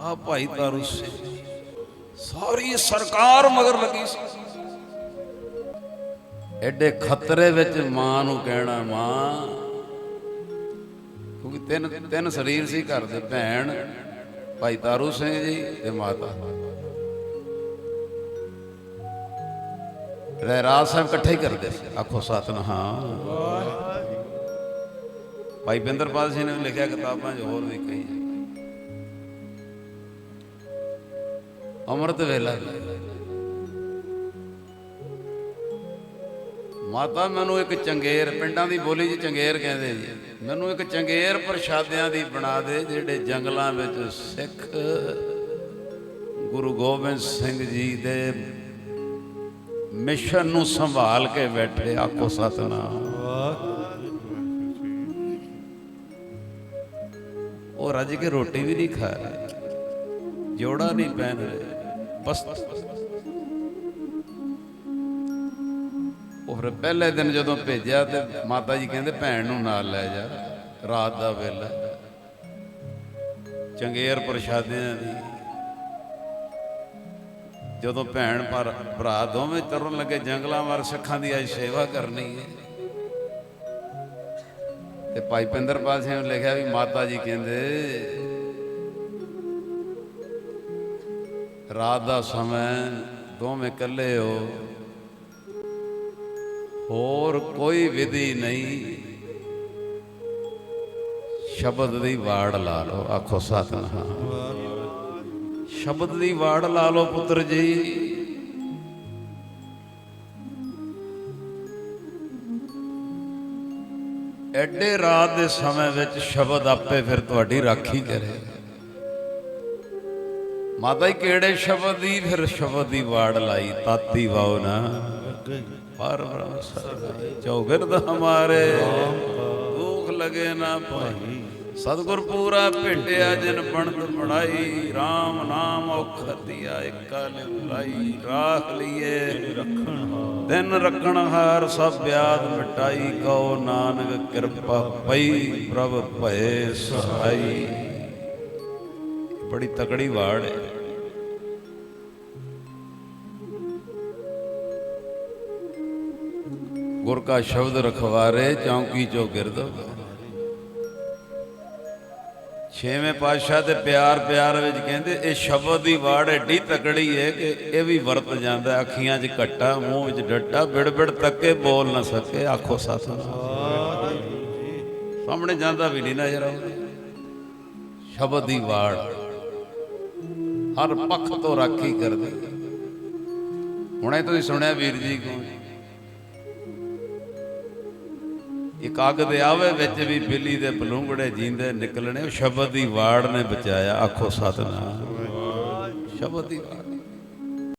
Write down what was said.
ਆ ਭਾਈ ਤਾਰੂ ਸਿੰਘ ਸਾਰੀ ਸਰਕਾਰ ਮਗਰ ਲੱਗੀ ਸੀ। ਐਡੇ ਖਤਰੇ ਵਿੱਚ ਮਾਂ ਨੂੰ ਕਹਿਣਾ ਮਾਂ ਕਿਉਂਕਿ ਤਿੰਨ ਤਿੰਨ ਸਰੀਰ ਸੀ ਘਰ ਦੇ ਭੈਣ ਭਾਈ ਤਾਰੂ ਸਿੰਘ ਜੀ ਤੇ ਮਾਤਾ। ਰਹਿਰਾਜ ਸਾਹਿਬ ਇਕੱਠੇ ਹੀ ਕਰਦੇ ਸੀ। ਆਖੋ ਸਤਨਾਮ। ਭਾਈ ਬਿੰਦਰਪਾਲ ਸਿੰਘ ਨੇ ਲਿਖਿਆ ਕਿਤਾਬਾਂ 'ਚ ਹੋਰ ਵੀ ਕਈ ਅੰਮ੍ਰਿਤ ਵੇਲਾ ਮਾਤਾ, ਮੈਨੂੰ ਇੱਕ ਚੰਗੇਰ, ਪਿੰਡਾਂ ਦੀ ਬੋਲੀ 'ਚ ਚੰਗੇਰ ਕਹਿੰਦੇ ਜੀ। ਮੈਨੂੰ ਇੱਕ ਚੰਗੇਰ ਪ੍ਰਸ਼ਾਦਿਆਂ ਦੀ ਬਣਾ ਦੇ, ਜਿਹੜੇ ਜੰਗਲਾਂ ਵਿੱਚ ਸਿੱਖ ਗੁਰੂ ਗੋਬਿੰਦ ਸਿੰਘ ਜੀ ਦੇ ਮਿਸ਼ਨ ਨੂੰ ਸੰਭਾਲ ਕੇ ਬੈਠੇ। ਆਖੋ ਸਤਨਾਮ। ਉਹ ਰੱਜ ਕੇ ਰੋਟੀ ਵੀ ਨਹੀਂ ਖਾ ਰਹੇ, ਜੋੜਾ ਨਹੀਂ ਪਹਿਨ ਰਹੇ। ਬਸ ਉਹ ਫਿਰ ਪਹਿਲੇ ਦਿਨ ਜਦੋਂ ਭੇਜਿਆ ਤੇ ਮਾਤਾ ਜੀ ਕਹਿੰਦੇ ਭੈਣ ਨੂੰ ਨਾਲ ਲੈ ਜਾ, ਰਾਤ ਦਾ ਵੇਲਾ। ਚੰਗੇਰ ਪ੍ਰਸ਼ਾਦਿਆਂ ਦੀ। ਜਦੋਂ ਭੈਣ ਪਰ ਭਰਾ ਦੋਵੇਂ ਤੁਰਨ ਲੱਗੇ, ਜੰਗਲਾਂ ਵਾਰ ਸਿੱਖਾਂ ਦੀ ਅੱਜ ਸੇਵਾ ਕਰਨੀ ਹੈ। ਤੇ ਭਾਈ ਪਿੰਦਰਪਾਲ ਸਿੰਘ ਨੇ ਲਿਖਿਆ ਵੀ ਮਾਤਾ ਜੀ ਕਹਿੰਦੇ ਰਾਤ ਦਾ ਸਮਾਂ ਦੋਵੇਂ ਇਕੱਲੇ ਹੋ। ਹੋਰ ਕੋਈ ਵਿਧੀ ਨਹੀਂ। ਸ਼ਬਦ ਦੀ ਵਾੜ ਲਾ ਲਓ, ਆਖੋ ਸਤਨਾਮ। ਸ਼ਬਦ ਦੀ ਵਾੜ ਲਾ ਲਓ ਪੁੱਤਰ ਜੀ। ਐਡੇ ਰਾਤ ਦੇ ਸਮੇਂ ਵਿੱਚ ਸ਼ਬਦ ਆਪੇ ਫਿਰ ਤੁਹਾਡੀ ਰਾਖੀ ਕਰੇ। ਮਾਤਾ ਜੀ, ਕਿਹੜੇ ਸ਼ਬਦ ਦੀ? ਫਿਰ ਸ਼ਬਦ ਦੀ ਵਾੜ ਲਾਈ, ਤਾਤੀ ਵਾਉ ਨਾ। ਪਰ ਬ੍ਰਹਮ ਸਰਨਾਈ ਚੌਗਿਰਦ ਹਮਾਰੇ। ਦੁੱਖ ਲਗੇ ਨਾ ਭਾਈ। ਸਤਿਗੁਰ ਪੂਰਾ ਭੇਟਿਆ ਜਿਨ ਬਣਤ ਪੜਾਈ RAM ਨਾਮ ਔਖਰ ਇਕਾ ਲਿਖਾਈ ਰਾਖ ਲਈਏ ਦਿਨ ਰੱਖਣ ਹਾਰ ਸਭ ਬਿਆਦ ਮਿਟਾਈ। ਕਉ ਨਾਨਕ ਕਿਰਪਾ ਪਈ, ਪ੍ਰਭ ਭਏ ਸਹਾਈ। ਬੜੀ ਤਕੜੀ ਵਾੜ ਹੈ। ਗੁਰ ਕਾ ਸ਼ਬਦ ਰਖਵਾਰੇ, ਚੌਂਕੀ ਚੋ ਗਿਰਦ ਛੇਵੇਂ ਪਾਤਸ਼ਾਹ ਤੇ ਪਿਆਰ ਪਿਆਰ ਵਿੱਚ ਕਹਿੰਦੇ, ਇਹ ਸ਼ਬਦ ਦੀ ਵਾੜ ਐਡੀ ਤਕੜੀ ਹੈ ਕਿ ਇਹ ਵੀ ਵਰਤ ਜਾਂਦਾ, ਅੱਖੀਆਂ 'ਚ ਘੱਟਾ, ਮੂੰਹ ਵਿੱਚ ਡੱਟਾ, ਬਿੜ-ਬਿੜ ਤੱਕੇ ਬੋਲ ਨਾ ਸਕੇ, ਆਖੋ ਸਤਨਾਮ। ਸਾਹਮਣੇ ਜਾਂਦਾ ਵੀ ਨਹੀਂ ਨਜ਼ਰ ਆਉਂਦਾ। ਸ਼ਬਦ ਦੀ ਵਾੜ। ਹਰ ਪੱਖ ਤੋਂ ਰਾਖੀ ਕਰਦੀ। ਹੁਣੇ ਤੁਸੀਂ ਸੁਣਿਆ ਵੀਰ ਜੀ ਕੋ, ਇੱਕ ਅੱਗ ਦੇ ਆਵੇ ਵਿੱਚ ਵੀ ਬਿੱਲੀ ਦੇ ਬਲੂੰਗੜੇ ਜੀਂਦੇ ਨਿਕਲਣੇ, ਉਹ ਸ਼ਬਦ ਦੀ ਵਾੜ ਨੇ ਬਚਾਇਆ, ਆਖੋ ਸਤਨਾਮ। ਸ਼ਬਦ ਦੀ ਵਾੜ।